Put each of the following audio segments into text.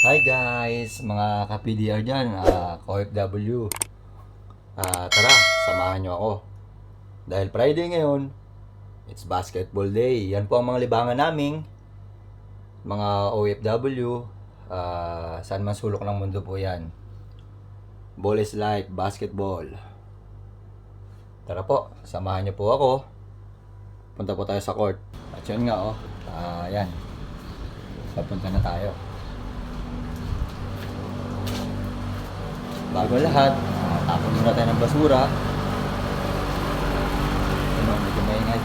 Hi guys, mga ka-PDR dyan, ah, OFW. Ah, tara, samahan nyo ako. Dahil Friday ngayon, it's basketball day. Yan po ang mga libangan naming mga OFW. Ah, saan man sulok ng mundo po yan. Ball is life, basketball. Tara po, samahan nyo po ako. Punta po tayo sa court. At yun nga oh, ah, yan. Papunta na tayo. Bago lahat, uh, tapon muna tayo ng basura. Ano, medyo maingay.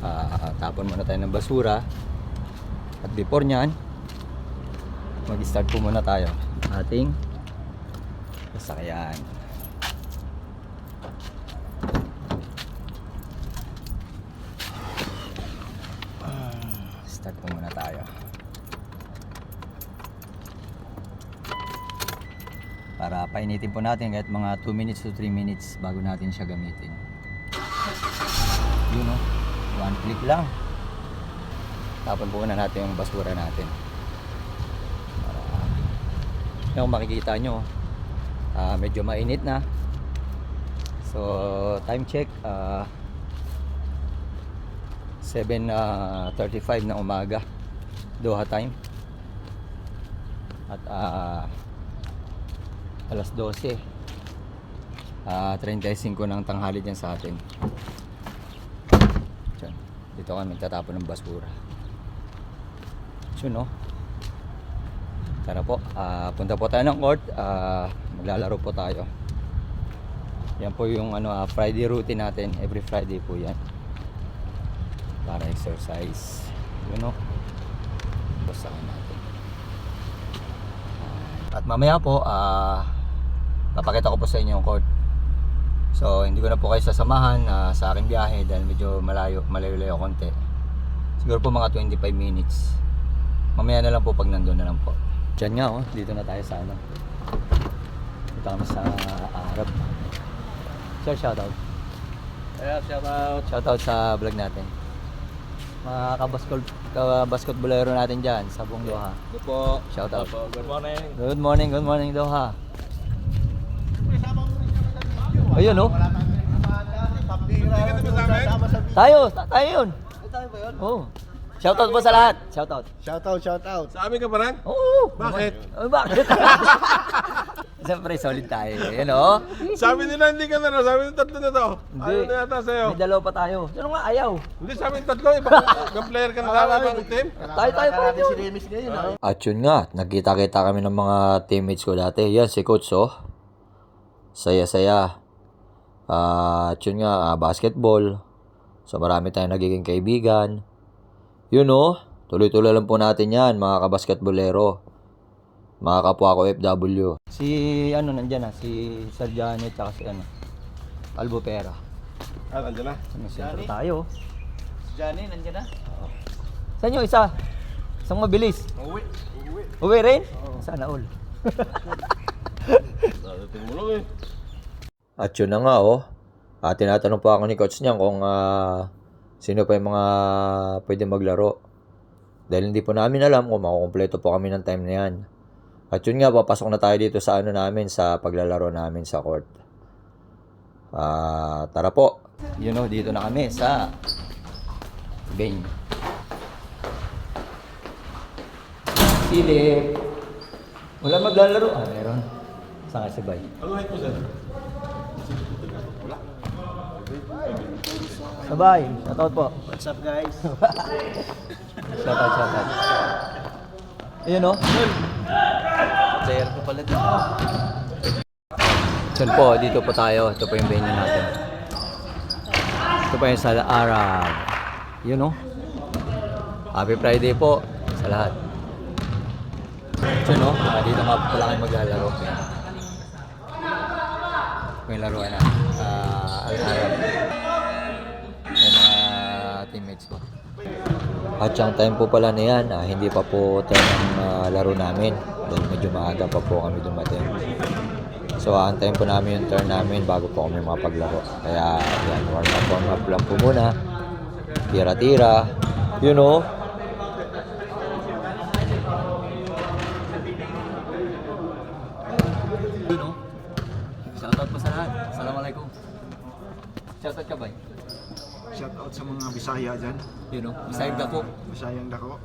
Ah, tapon muna tayo ng basura. At before nyan, mag-start po muna tayo. Ating sasakyan. Start po tayo. Para painitin po natin kahit mga 2 minutes to 3 minutes bago natin siya gamitin. Yun o. One click lang. Tapon po muna natin yung basura natin. Para yung makikita nyo, ah, medyo mainit na. So, time check, ah 7.35 na umaga Doha time. At ah, alas 12 ah 35 ng tanghali dyan sa atin. Diyan. dito kami nagtatapon ng basura. Yun no? Tara po. Ah, punta po tayo ng court. Ah, maglalaro po tayo. Yan po yung ano ah, Friday routine natin. Every Friday po yan. Para exercise. You know basahin natin at mamaya po ah papakita ko po sa inyo yung court. So hindi ko na po kayo sasamahan ah, sa aking biyahe dahil medyo malayo malayo-layo konti. Siguro po mga 25 minutes. Mamaya na lang po pag nandun na lang po. Dyan nga oh dito na tayo sa ano. Dito kami sa Arab. Sir shoutout. Yeah, shout out. Shoutout sa vlog natin. Mga kabaskol, kabasketbolero natin dyan sa buong Doha. Good po. Shoutout. Opo, Good morning. Good morning, good morning Doha. Ayun oh. Tayo, ta- tayo yun. Tayo ba yun? Oh. Shoutout po sa lahat. Shoutout. Shout out, shout out. Sa amin ka pa rin? Oo. Bakit? Bakit? Siyempre, solid tayo. Yan oh. Sabi nila hindi ka na raw. Sabi nila tatlo na to. Hindi. Ano na yata sa'yo? May dalawa pa tayo. Sino nga ayaw? Hindi, sabi nila tatlo. Ibang, ibang player ka na lang. Ibang team. Tayo tayo pa rin yun. At yun nga, nagkita-kita kami ng mga teammates ko dati. Yan, si Coach, oh. Saya-saya. Ah, at yun nga, ah, basketball. So, marami tayong nagiging kaibigan. Yun, oh. Tuloy-tuloy lang po natin yan, mga kabasketbolero. Mga kapwa ko FW. Si, ano, nandyan na, si Sarjane, tsaka si, ano, Albopera. Ah, nandiyan na. Ano, sentro tayo. Johnny, nandiyan na? Saan yung isa? Isang mabilis. Uwi. Uwi. Uwi rin? Sana all. Dadating mo lang eh. At yun na nga oh. Ah, tinatanong po ako ni coach niyan kung ah, sino pa yung mga pwede maglaro. Dahil hindi po namin alam kung makukumpleto po kami ng time na yan. At yun nga, papasok na tayo dito sa ano namin, sa paglalaro namin sa court. Ah, tara po. You know, dito na kami sa Bane. Silip. Wala maglalaro. Ah, meron. Saan ka sabay? Height mo, sir? Sabay. Shoutout po. What's up guys? Shoutout, shoutout. Ayun o. Player ko pala dito. Diyan po, dito po tayo. Ito po yung venue natin. Ito po yung sa Arab. Yun o. Happy Friday po sa lahat. Diyan o. Ah, dito nga po pala maglalaro. May laruan na. Ah, Al-Arab. Yung mga teammates ko. At yung time po pala na yan, ah, hindi pa po time ng ah, laro namin. Dahil medyo maaga pa po kami dumating. So, aantayin po namin yung turn namin bago po kami makapaglaro. Kaya, yan, warm up, warm up lang po muna. tira-tira. You know? You know? Shoutout po sa lahat. Assalamualaikum. Shoutout ka ba? Shout out sa mga Bisaya dyan. You know? Isayag na po. Bisayang dako.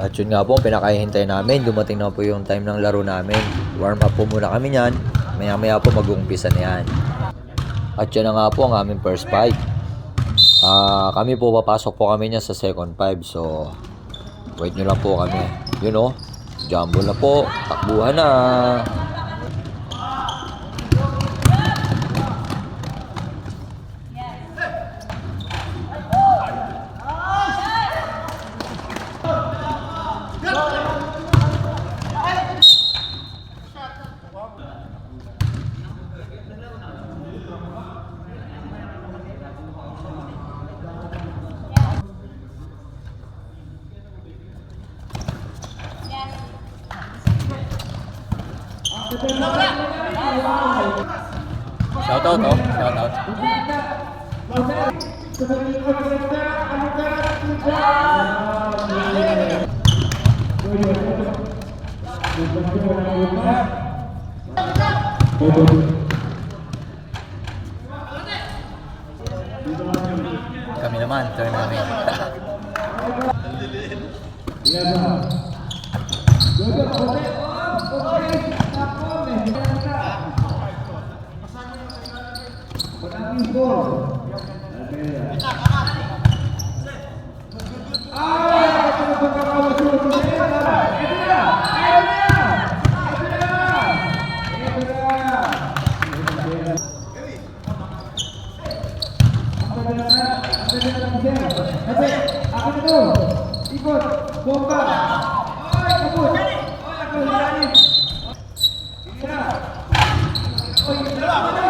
At yun nga po, pinakahihintay namin, dumating na po yung time ng laro namin. Warm up po muna kami niyan. Maya maya po mag-uumpisa na yan. At yun na nga po ang aming first fight. Ah, kami po papasok po kami niya sa second five. So, wait nyo lang po kami. You know, jumbo na po. Takbuhan na. Shout out, oh. Shout out. Kami ছয়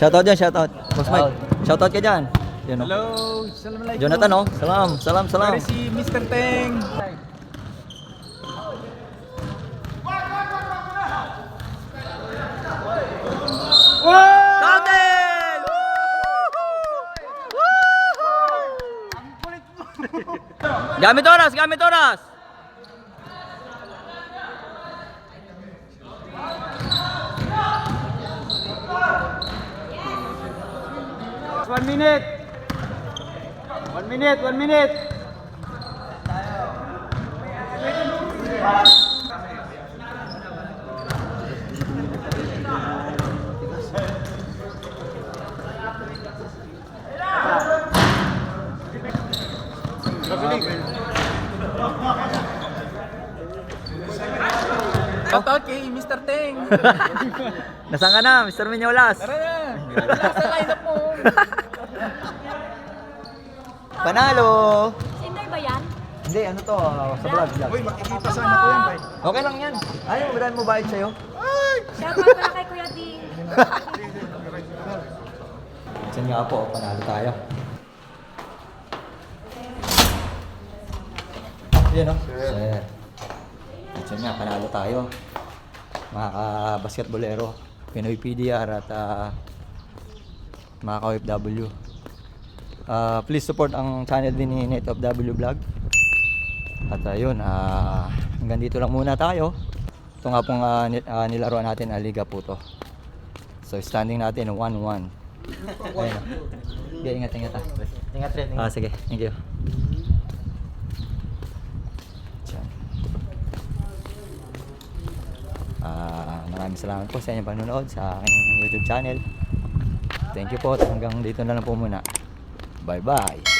Shoutout dyan, shoutout. Boss Mike, shoutout ka dyan. Yan, oh. Hello, Assalamualaikum. Jonathan, oh. Salam, salam, salam. Mari si Mr. Teng. Counted! gamit oras, gamit oras. One minute. One minute, one minute. Shoutout kay Mr. Teng. Nasaan ka na, Mr. Minyolas? Tara na. Nasa lineup mo. Panalo! Tinder ba yan? Hindi, ano to, ah, sa vlog, vlog. Uy, makikita sana ko yan, bay. Okay lang yan. Ayaw, madami mo bayad sa'yo. Shoutout pala kay Kuya Ding. Diyan nga po, panalo tayo. Yan o. Sir. Diyan nga, panalo tayo. Mga ka-basketbolero, Pinoy PDR at ah, mga ka-OFW. Ah, please support ang channel din ni Net of W Vlog. At ayun, ah, hanggang dito lang muna tayo. Ito nga pong ni- ah, nilaruan natin, ah, Liga po to. So standing natin 1-1. Ayun. ah. Okay, ingat, ingat ah. Ingat rin. Ah, sige. Thank you. Ah, maraming salamat po sa inyong panonood sa aking YouTube channel. Thank you po. Hanggang dito na lang po muna. Bye-bye.